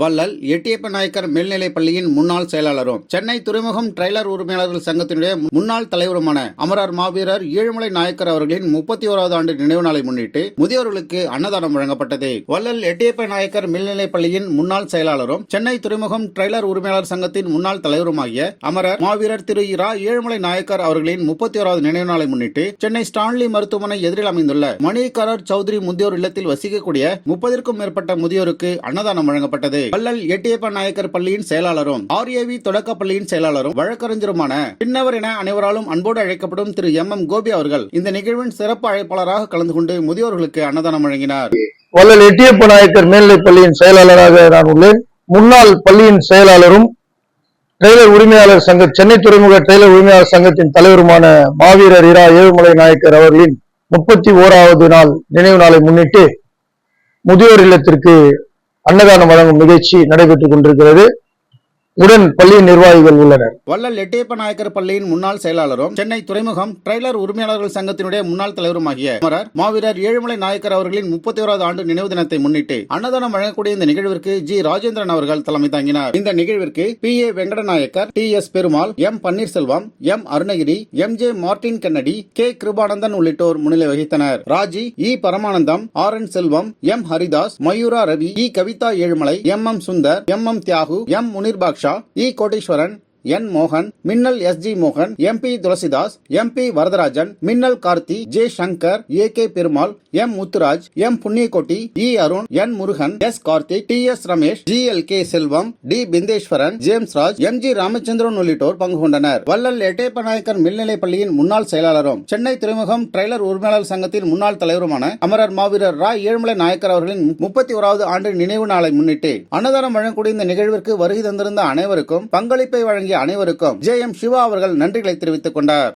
வள்ளல் எட்டியப்ப நாயக்கர் மேல்நிலைப் பள்ளியின் முன்னாள் செயலாளரும். சென்னை துறைமுகம் ட்ரெய்லர் உரிமையாளர்கள் சங்கத்தினுடைய முன்னாள் தலைவருமான அமரர் மாவீரர் ஏழுமலை நாயக்கர் அவர்களின் முப்பத்தி ஓராவது ஆண்டு நினைவு நாளை முன்னிட்டு முதியோர்களுக்கு அன்னதானம் வழங்கப்பட்டது. வள்ளல் எட்டியப்ப நாயக்கர் மேல்நிலைப் பள்ளியின் முன்னாள் செயலாளரும் சென்னை துறைமுகம் ட்ரெய்லர் உரிமையாளர் சங்கத்தின் முன்னாள் தலைவருமாகிய அமரர் மாவீரர் திரு இரா ஏழுமலை நாயக்கர் அவர்களின் முப்பத்தி ஓராவது நினைவு நாளை முன்னிட்டு சென்னை ஸ்டான்லி மருத்துவமனை எதிரில் அமைந்துள்ள மணிகரர் சௌத்ரி முதியோர் இல்லத்தில் வசிக்கக்கூடிய முப்பதிற்கும் மேற்பட்ட முதியோருக்கு அன்னதானம் வழங்கப்பட்டது. வள்ளல் எட்டியப்ப நாயக்கர் பள்ளியின் செயலாளரும் ஆர்ஏவி தொடக்க பள்ளியின் செயலாளரும் வழக்கறிஞருமான பின்னவர் என அனைவராலும் அன்போடு அழைக்கப்படும் திரு எம் எம் கோபி அவர்கள் இந்த நிகழ்வின் சிறப்பு அழைப்பாளராக கலந்து கொண்டு முதியோர்களுக்கு அன்னதானம் வழங்கினார். வள்ளல் எட்டியப்ப நாயக்கர் மேல்நிலைப் பள்ளியின் செயலாளராக நான் உள்ளேன். முன்னாள் பள்ளியின் செயலாளரும் டெய்லர் உரிமையாளர் சங்க சென்னை துறைமுக டெய்லர் உரிமையாளர் சங்கத்தின் தலைவருமான மாவீரர் இரா ஏழுமலை நாயக்கர் அவர்களின் முப்பத்தி ஓராவது நாள் நினைவு நாளை முன்னிட்டு முதியோர் இல்லத்திற்கு அன்னதானம் வழங்கும் நிகழ்ச்சி நடைபெற்றுக் கொண்டிருக்கிறது. உடன் பள்ளி நிர்வாகிகள் உள்ளனர். வள்ளல் எட்டியப்ப நாயக்கர் பள்ளியின் முன்னாள் செயலாளரும் சென்னை துறைமுகம் ட்ரெய்லர் உரிமையாளர்கள் சங்கத்தினுடைய முன்னாள் தலைவருமாகிய அமரர் மாவீரர் ஏழுமலை நாயக்கர் அவர்களின் முப்பத்தி ஓராவது ஆண்டு நினைவு தினத்தை முன்னிட்டு அன்னதானம் வழங்கக்கூடிய இந்த நிகழ்விற்கு ஜி. ராஜேந்திரன் அவர்கள் தலைமை தாங்கினார். இந்த நிகழ்விற்கு பி. ஏ. வெங்கடநாயக்கர் D. S. Perumal M. Panneerselvam M. Arunagiri M. J. Martin Kennedy K. Kirubanandan உள்ளிட்டோர் முன்னிலை வகித்தனர். ராஜி இ. பரமானந்தம் ஆர். என். செல்வம் எம். ஹரிதாஸ் மயூரா ரவி இ. Kavitha Ezhumalai M. M. Sundar M. M. Thiyagu M. முனிர்பாக்ஷா ஈ இ. கோட்டீஸ்வரன் என் மோகன் மின்னல் எஸ் ஜி மோகன் எம்பி துளசிதாஸ் எம்பி வரதராஜன் மின்னல் Karthi J Shankar A K Perumal M Muthuraj M Punniyakotti E Arun N Murugan S Karthik T S Ramesh G L K Selvam T Bindeswaran James Raj M G Ramachandran உள்ளிட்டோர் பங்கு கொண்டனர். வள்ளல் எட்டேப்பநாயக்கர் மேல்நிலைப் பள்ளியின் முன்னாள் செயலாளரும் சென்னை துறைமுகம் ட்ரெய்லர் உரிமையாளர் சங்கத்தின் முன்னாள் தலைவருமான அமரர் மாவீரர் ரா. ஏழுமலை நாயக்கர் அவர்களின் முப்பத்தி ஓராவது ஆண்டு நினைவு நாளை முன்னிட்டு அன்னதானம் வழங்கக்கூடிய இந்த நிகழ்விற்கு வருகை தந்திருந்த அனைவருக்கும் பங்களிப்பை வழங்கிய அனைவருக்கும் ஜே எம் சிவா அவர்கள் நன்றிகளை தெரிவித்துக் கொண்டார்.